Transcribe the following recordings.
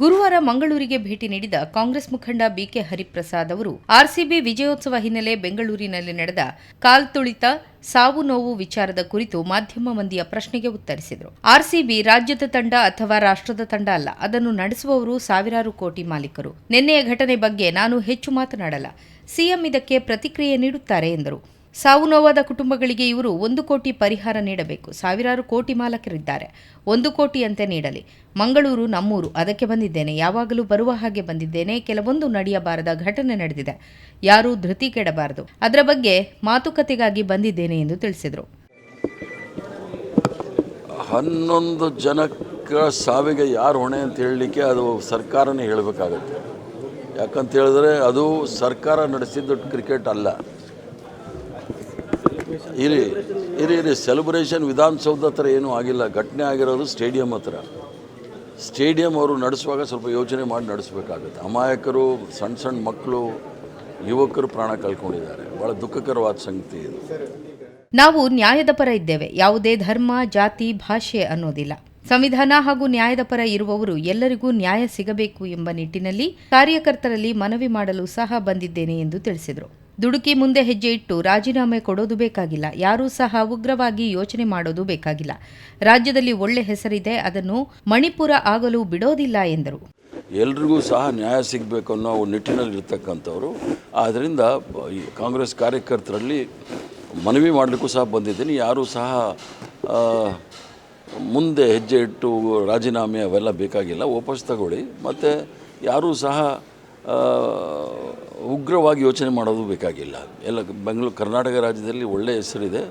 ಗುರುವಾರ ಮಂಗಳೂರಿಗೆ ಭೇಟಿ ನೀಡಿದ ಕಾಂಗ್ರೆಸ್ ಮುಖಂಡ ಬಿಕೆ ಹರಿಪ್ರಸಾದ್ ಅವರು, ಆರ್ಸಿಬಿ ವಿಜಯೋತ್ಸವ ಹಿನ್ನೆಲೆ ಬೆಂಗಳೂರಿನಲ್ಲಿ ನಡೆದ ಕಾಲ್ತುಳಿತ ಸಾವು ನೋವು ವಿಚಾರದ ಕುರಿತು ಮಾಧ್ಯಮ ಮಂದಿಯ ಪ್ರಶ್ನೆಗೆ ಉತ್ತರಿಸಿದರು. ಆರ್ಸಿಬಿ ರಾಜ್ಯದ ತಂಡ ಅಥವಾ ರಾಷ್ಟ್ರದ ತಂಡ ಅಲ್ಲ, ಅದನ್ನು ನಡೆಸುವವರು ಸಾವಿರಾರು ಕೋಟಿ ಮಾಲೀಕರು. ನಿನ್ನೆಯ ಘಟನೆ ಬಗ್ಗೆ ನಾನು ಹೆಚ್ಚು ಮಾತನಾಡಲ್ಲ. ಸಿಎಂ ಇದಕ್ಕೆ ಪ್ರತಿಕ್ರಿಯೆ ನೀಡುತ್ತಾರೆ ಎಂದರು. ಸಾವು ನೋವಾದ ಕುಟುಂಬಗಳಿಗೆ ಇವರು ಒಂದು ಕೋಟಿ ಪರಿಹಾರ ನೀಡಬೇಕು. ಸಾವಿರಾರು ಕೋಟಿ ಮಾಲಕರಿದ್ದಾರೆ. ಒಂದು ಕೋಟಿಯಂತೆ ನೀಡಲಿ. ಮಂಗಳೂರು, ನಮ್ಮೂರು, ಅದಕ್ಕೆ ಬಂದಿದ್ದೇನೆ. ಯಾವಾಗಲೂ ಬರುವ ಹಾಗೆ ಬಂದಿದ್ದೇನೆ. ಕೆಲವೊಂದು ನಡೆಯಬಾರದ ಘಟನೆ ನಡೆದಿದೆ. ಯಾರೂ ಧೃತಿ ಕೆಡಬಾರದು ಅದರ ಬಗ್ಗೆ ಮಾತುಕತೆಗಾಗಿ ಬಂದಿದ್ದೇನೆ ಎಂದು ತಿಳಿಸಿದರು. ಹನ್ನೊಂದು ಜನಕ್ಕೆ ಸಾವಿಗೆ ಯಾರು ಹೊಣೆ ಅಂತ ಹೇಳಲಿಕ್ಕೆ ಅದು ಸರ್ಕಾರನೇ ಹೇಳಬೇಕಾಗುತ್ತೆ. ಯಾಕಂತ ಹೇಳಿದ್ರೆ ಅದು ಸರ್ಕಾರ ನಡೆಸಿದ್ದು ಕ್ರಿಕೆಟ್ ಅಲ್ಲ. ಇರಿ ಇರಿ ಇರಿ ಸೆಲೆಬ್ರೇಷನ್ ವಿಧಾನಸೌಧ ಹತ್ರ ಏನೂ ಆಗಿಲ್ಲ. ಘಟನೆ ಆಗಿರೋದು ಸ್ಟೇಡಿಯಂ ಹತ್ರ. ಸ್ಟೇಡಿಯಂ ಅವರು ನಡೆಸುವಾಗ ಸ್ವಲ್ಪ ಯೋಚನೆ ಮಾಡಿ ನಡೆಸಬೇಕಾಗುತ್ತೆ. ಅಮಾಯಕರು ಸಣ್ಣ ಸಣ್ಣ ಮಕ್ಕಳು ಯುವಕರು ಪ್ರಾಣ ಕಳ್ಕೊಂಡಿದ್ದಾರೆ. ಭಾಳ ದುಃಖಕರವಾದ ಸಂಗತಿ ಇದು. ನಾವು ನ್ಯಾಯದ ಪರ ಇದ್ದೇವೆ. ಯಾವುದೇ ಧರ್ಮ, ಜಾತಿ, ಭಾಷೆ ಅನ್ನೋದಿಲ್ಲ. ಸಂವಿಧಾನ ಹಾಗೂ ನ್ಯಾಯದ ಪರ ಇರುವವರು ಎಲ್ಲರಿಗೂ ನ್ಯಾಯ ಸಿಗಬೇಕು ಎಂಬ ನಿಟ್ಟಿನಲ್ಲಿ ಕಾರ್ಯಕರ್ತರಲ್ಲಿ ಮನವಿ ಮಾಡಲು ಸಹ ಬಂದಿದ್ದೇನೆ ಎಂದು ತಿಳಿಸಿದರು. ದುಡುಕಿ ಮುಂದೆ ಹೆಜ್ಜೆ ಇಟ್ಟು ರಾಜೀನಾಮೆ ಕೊಡೋದು ಬೇಕಾಗಿಲ್ಲ. ಯಾರೂ ಸಹ ಉಗ್ರವಾಗಿ ಯೋಚನೆ ಮಾಡೋದು ಬೇಕಾಗಿಲ್ಲ. ರಾಜ್ಯದಲ್ಲಿ ಒಳ್ಳೆ ಹೆಸರಿದೆ, ಅದನ್ನು ಮಣಿಪುರ ಆಗಲು ಬಿಡೋದಿಲ್ಲ ಎಂದರು. ಎಲ್ರಿಗೂ ಸಹ ನ್ಯಾಯ ಸಿಗಬೇಕು ಅನ್ನೋ ನಿಟ್ಟಿನಲ್ಲಿ ಇರ್ತಕ್ಕಂಥವ್ರು ಆದ್ದರಿಂದ ಕಾಂಗ್ರೆಸ್ ಕಾರ್ಯಕರ್ತರಲ್ಲಿ ಮನವಿ ಮಾಡಲಿಕ್ಕೂ ಸಹ ಬಂದಿದ್ದೀನಿ. ಯಾರೂ ಸಹ ಮುಂದೆ ಹೆಜ್ಜೆ ಇಟ್ಟು ರಾಜೀನಾಮೆ ಅವೆಲ್ಲ ಬೇಕಾಗಿಲ್ಲ. ವಾಪಸ್ ತಗೊಳ್ಳಿ. ಮತ್ತು ಯಾರೂ ಸಹ ಉಗ್ರವಾಗಿ ಯೋಚನೆ ಮಾಡೋದು ಬೇಕಾಗಿಲ್ಲ. ಎಲ್ಲ ಬೆಂಗಳೂರು, ಕರ್ನಾಟಕ ರಾಜ್ಯದಲ್ಲಿ ಒಳ್ಳೆಯ ಹೆಸರಿದೆ.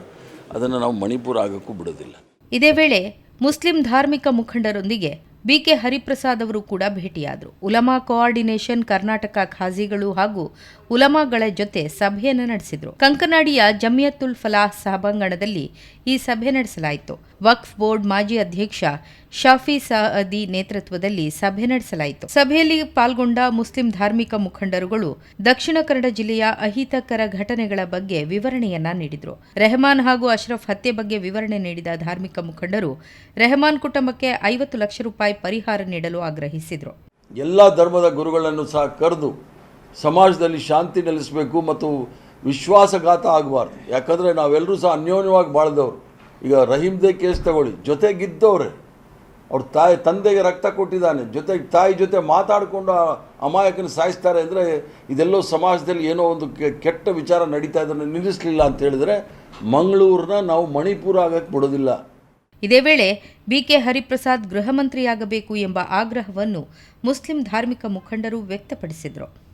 ಅದನ್ನು ನಾವು ಮಣಿಪುರ ಆಗೋಕ್ಕೂ ಬಿಡೋದಿಲ್ಲ. ಇದೇ ವೇಳೆ ಮುಸ್ಲಿಂ ಧಾರ್ಮಿಕ ಮುಖಂಡರೊಂದಿಗೆ ಬಿಕೆ ಹರಿಪ್ರಸಾದ್ ಅವರು ಕೂಡ ಭೇಟಿಯಾದರು. ಉಲಮಾ ಕೋಆರ್ಡಿನೇಷನ್ ಕರ್ನಾಟಕ ಖಾಜಿಗಳು ಹಾಗೂ ಉಲಮಾಗಳ ಜೊತೆ ಸಭೆಯನ್ನು ನಡೆಸಿದರು. ಕಂಕನಾಡಿಯ ಜಮಿಯತುಲ್ ಫಲಾಹ್ ಸಭಾಂಗಣದಲ್ಲಿ ಈ ಸಭೆ ನಡೆಸಲಾಯಿತು. ವಕ್ಫ್ ಬೋರ್ಡ್ ಮಾಜಿ ಅಧ್ಯಕ್ಷ ಶಾಫಿ ಸಅದಿ ನೇತೃತ್ವದಲ್ಲಿ ಸಭೆ ನಡೆಸಲಾಯಿತು. ಸಭೆಯಲ್ಲಿ ಪಾಲ್ಗೊಂಡ ಮುಸ್ಲಿಂ ಧಾರ್ಮಿಕ ಮುಖಂಡರುಗಳು ದಕ್ಷಿಣ ಕನ್ನಡ ಜಿಲ್ಲೆಯ ಅಹಿತಕರ ಘಟನೆಗಳ ಬಗ್ಗೆ ವಿವರಣೆಯನ್ನ ನೀಡಿದರು. ರೆಹಮಾನ್ ಹಾಗೂ ಅಶ್ರಫ್ ಹತ್ಯೆ ಬಗ್ಗೆ ವಿವರಣೆ ನೀಡಿದ ಧಾರ್ಮಿಕ ಮುಖಂಡರು ರೆಹಮಾನ್ ಕುಟುಂಬಕ್ಕೆ ಐವತ್ತು ಲಕ್ಷ ರೂಪಾಯಿ ಪರಿಹಾರ ನೀಡಲು ಆಗ್ರಹಿಸಿದರು. ಎಲ್ಲ ಧರ್ಮದ ಗುರುಗಳನ್ನು ಸಹ ಕರೆದು ಸಮಾಜದಲ್ಲಿ ಶಾಂತಿ ನೆಲೆಸಬೇಕು ಮತ್ತು ವಿಶ್ವಾಸಘಾತ ಆಗಬಾರ್ದು. ಯಾಕಂದರೆ ನಾವೆಲ್ಲರೂ ಸಹ ಅನ್ಯೋನ್ಯವಾಗಿ ಬಾಳ್ದವ್ರು. ಈಗ ರಹೀಮ್ದೇ ಕೇಸ್ ತಗೊಳ್ಳಿ. ಜೊತೆಗಿದ್ದವ್ರೆ. ಅವ್ರ ತಾಯಿ, ತಂದೆಗೆ ರಕ್ತ ಕೊಟ್ಟಿದ್ದಾನೆ. ಜೊತೆಗೆ ತಾಯಿ ಜೊತೆ ಮಾತಾಡಿಕೊಂಡು ಅಮಾಯಕನ ಸಾಯಿಸ್ತಾರೆ ಅಂದರೆ ಇದೆಲ್ಲೋ ಸಮಾಜದಲ್ಲಿ ಏನೋ ಒಂದು ಕೆಟ್ಟ ವಿಚಾರ ನಡೀತಾ ಇದನ್ನು ನಿಲ್ಲಿಸಲಿಲ್ಲ ಅಂತ ಹೇಳಿದ್ರೆ ಮಂಗಳೂರನ್ನ ನಾವು ಮಣಿಪುರ ಆಗಕ್ಕೆ ಬಿಡೋದಿಲ್ಲ. ಇದೇ ವೇಳೆ ಬಿಕೆ ಹರಿಪ್ರಸಾದ್ ಗೃಹ ಮಂತ್ರಿಯಾಗಬೇಕು ಎಂಬ ಆಗ್ರಹವನ್ನು ಮುಸ್ಲಿಂ ಧಾರ್ಮಿಕ ಮುಖಂಡರು ವ್ಯಕ್ತಪಡಿಸಿದರು.